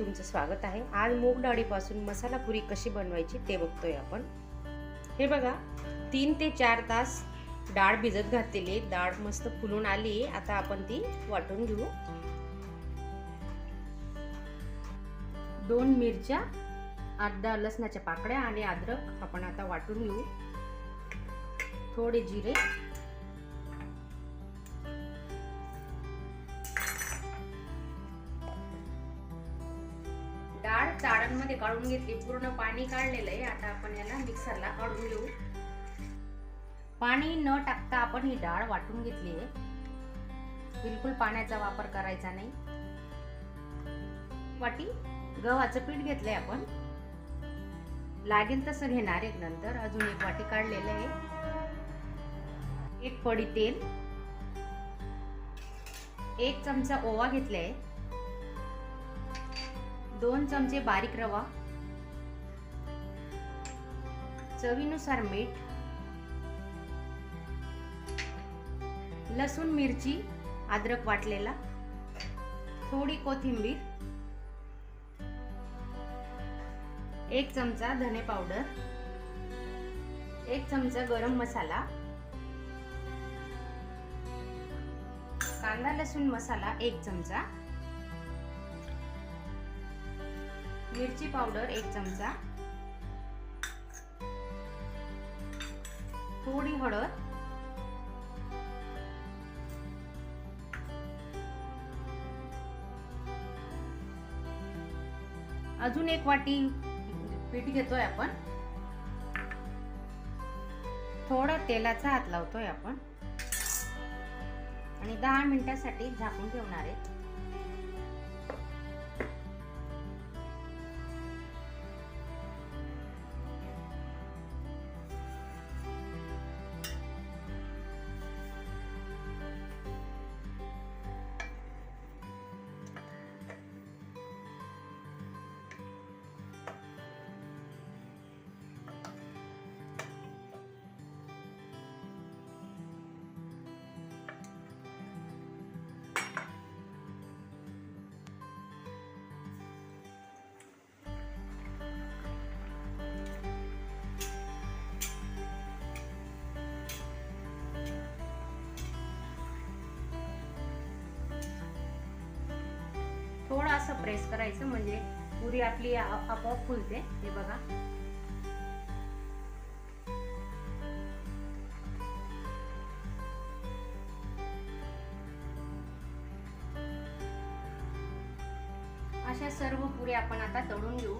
तुमचं स्वागत आहे. आज मूग डाळीपासून मसाला पुरी कशी बनवायची ते बघतोय आपण. हे बघा तीन ते चार तास डाळ भिजत घातलेली डाळ मस्त फुलून आली आहे. आता आपण ती वाटून घेऊ. दोन मिरच्या अर्धा लसणाच्या पाकळ्या आणि अद्रक आपण आता वाटून घेऊ. थोडे जिरे चाळणमध्ये काढून घेतली पूर्ण पाणी काढलेलं आहे. आता आपण याला मिक्सरला काढून घेऊ. पाणी न टाकता आपण ही डाळ वाटून घेतली आहे. बिलकुल पाण्याचा वापर करायचा नाही. वाटी गव्हाचं पीठ घेतलंय आपण. लागेल तसं घेणार एक नंतर. अजून एक वाटी काढलेलं आहे. एक पडी तेल. एक चमचा ओवा घेतलाय. दोन चमचे बारीक रवा चवीनुसार मीठ लसूण मिरची अद्रक वाटलेला थोडी कोथिंबीर एक चमचा धने पावडर एक चमचा गरम मसाला कांदा लसूण मसाला एक चमचा मिरची पावडर एक चमचा. थोडी हळद. अजून एक वाटी पीठ घेतोय आपण. थोडा तेलाचा हात लावतोय आपण. आणि दहा मिनिटासाठी झाकून ठेवणार आहे. थोडं असं प्रेस करायचं म्हणजे पुरी आपली आपोआप फुलते. हे बघा. अशा सर्व पुरी आपण आता तळून घेऊ.